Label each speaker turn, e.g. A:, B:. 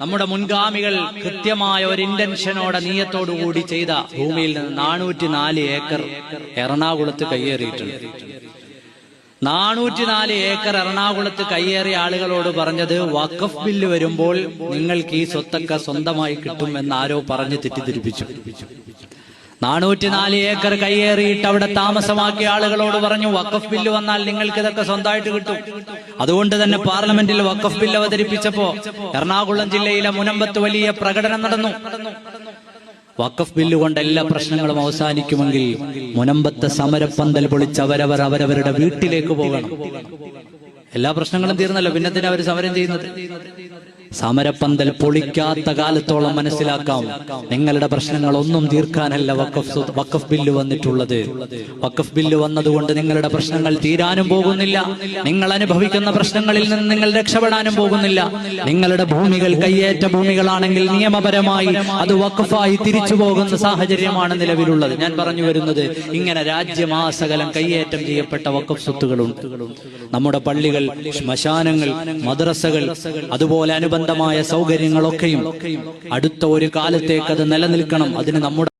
A: നമ്മുടെ മുൻഗാമികൾ കൃത്യമായ ഒരു ഇന്റൻഷനോടെ നീയത്തോടു കൂടി ചെയ്ത ഭൂമിയിൽ നിന്ന് നാനൂറ്റി നാല് ഏക്കർ എറണാകുളത്ത് കയ്യേറിയിട്ടുണ്ട്. നാനൂറ്റിനാല് ഏക്കർ എറണാകുളത്ത് കയ്യേറിയ ആളുകളോട് പറഞ്ഞത് വഖഫ് ബില്ല് വരുമ്പോൾ നിങ്ങൾക്ക് ഈ സ്വത്തൊക്കെ സ്വന്തമായി കിട്ടും എന്ന് ആരോ പറഞ്ഞ് തെറ്റിദ്ധരിപ്പിച്ചു. നാനൂറ്റി നാല് ഏക്കർ കയ്യേറിയിട്ട് അവിടെ താമസമാക്കിയ ആളുകളോട് പറഞ്ഞു വഖഫ് ബില്ല് വന്നാൽ നിങ്ങൾക്ക് ഇതൊക്കെ സ്വന്തമായിട്ട് കിട്ടും. അതുകൊണ്ട് തന്നെ പാർലമെന്റിൽ വഖഫ് ബില്ല് അവതരിപ്പിച്ചപ്പോ എറണാകുളം ജില്ലയിലെ മുനമ്പത്ത് വലിയ പ്രകടനം നടന്നു. വഖഫ് ബില്ല് കൊണ്ട് എല്ലാ പ്രശ്നങ്ങളും അവസാനിക്കുമെങ്കിൽ മുനമ്പത്തെ സമരപ്പന്തൽ പൊളിച്ച് അവരവർ അവരവരുടെ വീട്ടിലേക്ക് പോകണം. എല്ലാ പ്രശ്നങ്ങളും തീർന്നല്ലോ. പിന്നത്തിന് അവർ സമരം ചെയ്യുന്നത്? സമരപ്പന്തൽ പൊളിക്കാത്ത കാലത്തോളം മനസ്സിലാക്കാം. നിങ്ങളുടെ പ്രശ്നങ്ങൾ ഒന്നും തീർക്കാനല്ല വക്കഫ് വക്കഫ് ബില്ല് വന്നിട്ടുള്ളത്. വക്കഫ് ബില്ല് വന്നതുകൊണ്ട് നിങ്ങളുടെ പ്രശ്നങ്ങൾ തീരാനും പോകുന്നില്ല. നിങ്ങൾ അനുഭവിക്കുന്ന പ്രശ്നങ്ങളിൽ നിന്ന് നിങ്ങൾ രക്ഷപ്പെടാനും പോകുന്നില്ല. നിങ്ങളുടെ ഭൂമികൾ കയ്യേറ്റ ഭൂമികളാണെങ്കിൽ നിയമപരമായി അത് വക്കഫായി തിരിച്ചു പോകുന്ന സാഹചര്യമാണ് നിലവിലുള്ളത്. ഞാൻ പറഞ്ഞു വരുന്നത് ഇങ്ങനെ രാജ്യമാസകലം കയ്യേറ്റം ചെയ്യപ്പെട്ട വക്കഫ് സ്വത്തുകളുണ്ട്. നമ്മുടെ പള്ളികൾ ശ്മശാനങ്ങൾ മദ്രസകൾ അതുപോലെ അനുബന്ധമായ സൗകര്യങ്ങളൊക്കെയും അടുത്ത ഒരു കാലത്തേക്ക് അത് നിലനിൽക്കണം. അതിന് നമ്മുടെ